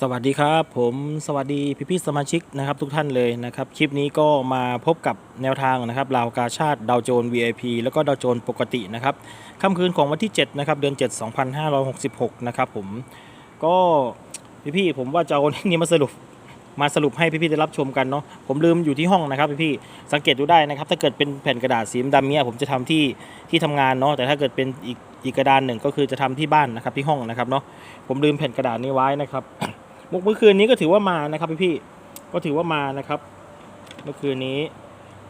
สวัสดีครับ ผมสวัสดีพี่พี่สมาชิกนะครับทุกท่านเลยนะครับ คลิปนี้ก็มาพบกับแนวทางนะครับราวกาชาติดาวโจน VIP แล้วก็ดาวโจนปกตินะครับค่ำคืนของวันที่ 7 นะครับ เดือน 7 2566 นะครับผมก็พี่พี่ผมว่าจะเอานี่มาสรุปมาสรุปให้พี่พี่ได้รับชมกันเนาะผมลืมอยู่ที่ห้องนะครับพี่พี่สังเกตดูได้นะครับ ถ้าเกิดเป็นแผ่นกระดาษสีดำเนี้ยผมจะทำที่ที่ทำงานเนาะแต่ถ้าเกิดเป็นอีกอีกกระดานหนึ่งก็คือจะทำที่บ้านนะครับที่ห้องนะครับเนาะผมลืมแผ่นกระดาษนี้ไว้นะครับ มุกเมื่อคืนนี้ก็ถือว่ามานะครับพี่พี่ก็ถือว่ามานะครับ เมื่อคืนนี้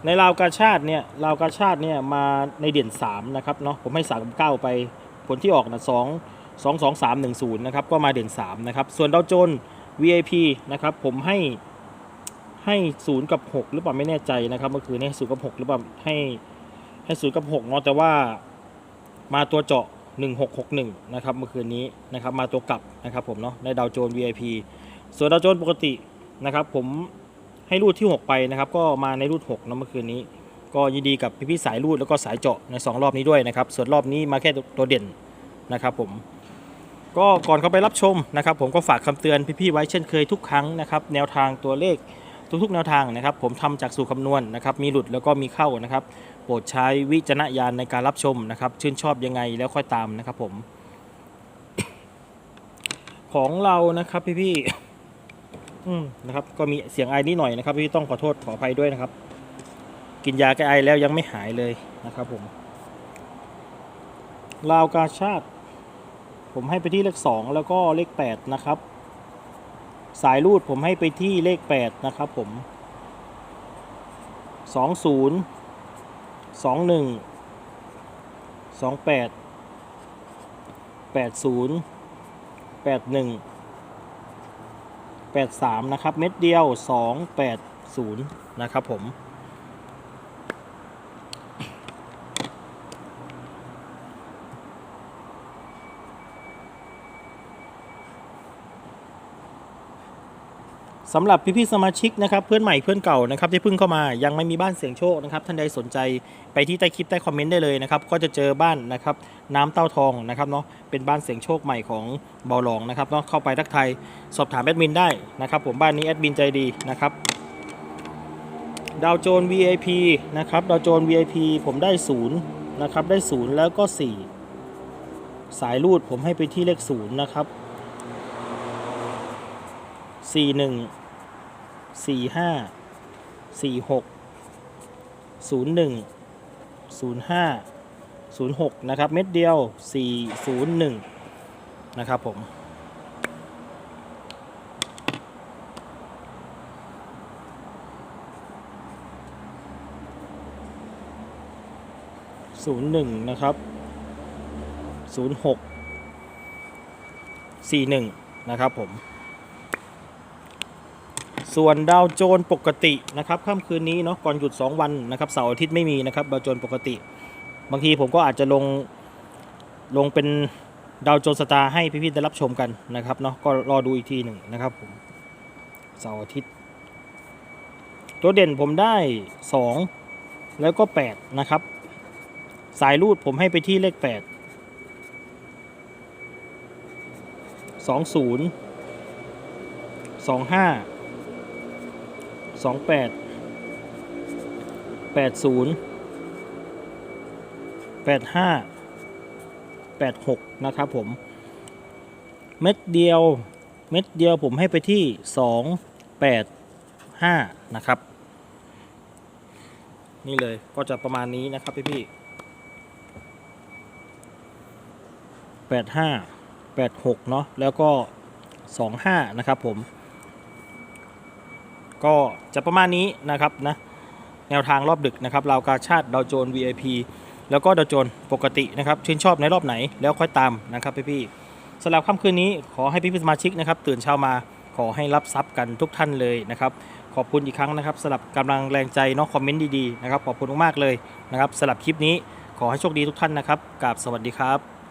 ในราวกาชาติเนี่ยราวกาชาติเนี่ยมาในเด่น3นะครับเนาะผมให้3กับ9ไปผลที่ออกนะ2 2 2 3 1 0นะครับก็มาเด่น3นะครับส่วนดาวโจน VIP นะครับผมให้ให้0กับ 6 หรือเปล่าไม่แน่ใจนะครับเมื่อคืนนี้ศูนย์กับ 6 หรือเปล่าให้ให้ศูนย์กับ6เนาะแต่ว่ามาตัวเจาะ 1661 นะครับเมื่อคืนนี้นะครับมาตัวกลับนะครับผมเนาะในดาวโจน VIP ส่วนดาวโจนปกตินะครับผมให้รูดที่ 6 ไปนะครับก็มาในรูด6นาะเมื่อคืนนี้ ก็ยินดีกับพี่ๆสายรูดแล้วก็สายเจาะใน 2 รอบนี้ด้วยนะครับส่วนรอบนี้มาแค่ตัวเด่นนะครับผมก็ก่อนเข้าไปรับชมนะครับผมก็ฝากคำเตือนพี่ๆไว้เช่นเคยทุกครั้งนะครับแนวทางตัวเลข ทุกๆแนวทางนะครับ ผมทำจากสูตรคำนวณนะครับ มีหลุดแล้วก็มีเข้านะครับ โปรดใช้วิจารณญาณในการรับชมนะครับ ชื่นชอบยังไงแล้วค่อยตามนะครับผม ของเรานะครับพี่ๆอืมนะครับ ก็มีเสียงไอนิดหน่อยนะครับ พี่ต้องขอโทษขออภัยด้วยนะครับ กินยาแก้ไอแล้วยังไม่หายเลยนะครับ ผมลาวกาชาติ ผมให้ไปที่เลขสองแล้วก็เลขแปดนะครับ สายรูดผมให้ไปที่เลขแปดนะครับผมสองศูนย์สองหนึ่งสองแปดแปดศูนย์แปดหนึ่งแปดสามนะครับ เม็ดเดียวสองแปดศูนย์นะครับผม สำหรับพี่ๆสมาชิกนะครับเพื่อนใหม่เพื่อนเก่านะครับที่เพิ่งเข้ามายังไม่มีบ้านเสียงโชคนะครับท่านใดสนใจไปที่ใต้คลิปใต้คอมเมนต์ได้เลยนะครับก็จะเจอบ้านนะครับน้ำเต้าทองนะครับเนาะเป็นบ้านเสียงโชคใหม่ของเบาหลองนะครับเนาะเข้าไปทักทายสอบถามแอดมินได้นะครับผมบ้านนี้แอดมินใจดีนะครับดาวโจน VIP นะครับดาวโจน VIP ผมได้ศูนย์นะครับได้ศูนย์แล้วก็ 4 สายรูดผมให้ไปที่เลขศูนย์นะครับ 41สี่ห้าสี่หกศูนย์หนึ่งศูนย์ห้าศูนย์หกนะครับ เม็ดเดียวสี่ศูนย์หนึ่งนะครับผมศูนย์หนึ่งนะครับศูนย์หกสี่หนึ่งนะครับผม ส่วนดาวโจนปกตินะครับค่ำคืนนี้เนาะก่อนหยุด 2 วันนะครับเสาร์อาทิตย์ไม่มีนะครับดาวโจนปกติ บางทีผมก็อาจจะลงลงเป็นดาวโจนสตาร์ให้พี่ๆได้รับชมกันนะครับเนาะก็รอดูอีกทีหนึ่งนะครับผมเสาร์อาทิตย์ตัวเด่นผมได้ 2 แล้วก็ 8 นะครับ สายรูดผมให้ไปที่เลข 8 20 25 สองแปดแปดศูนย์แปดห้าแปดหกนะครับผม เม็ดเดียว เม็ดเดียวผมให้ไปที่สองแปดห้านะครับ นี่เลยก็จะประมาณนี้นะครับพี่พี่แปดห้าแปดหกเนาะแล้วก็สองห้านะครับผม ก็จะประมาณนี้นะครับนะแนวทางรอบดึกนะครับราวกาชาติดาวโจน VIP แล้วก็ดาวโจนปกตินะครับชื่นชอบในรอบไหนแล้วค่อยตามนะครับพี่ๆสำหรับค่ำคืนนี้ขอให้พี่ๆสมาชิกนะครับตื่นเช้ามาขอให้รับทรัพย์กันทุกท่านเลยนะครับขอบคุณอีกครั้งนะครับสำหรับกำลังแรงใจเนาะคอมเมนต์ดีๆนะครับขอบคุณมากๆเลยนะครับสำหรับคลิปนี้ขอให้โชคดีทุกท่านนะครับกราบสวัสดีครับ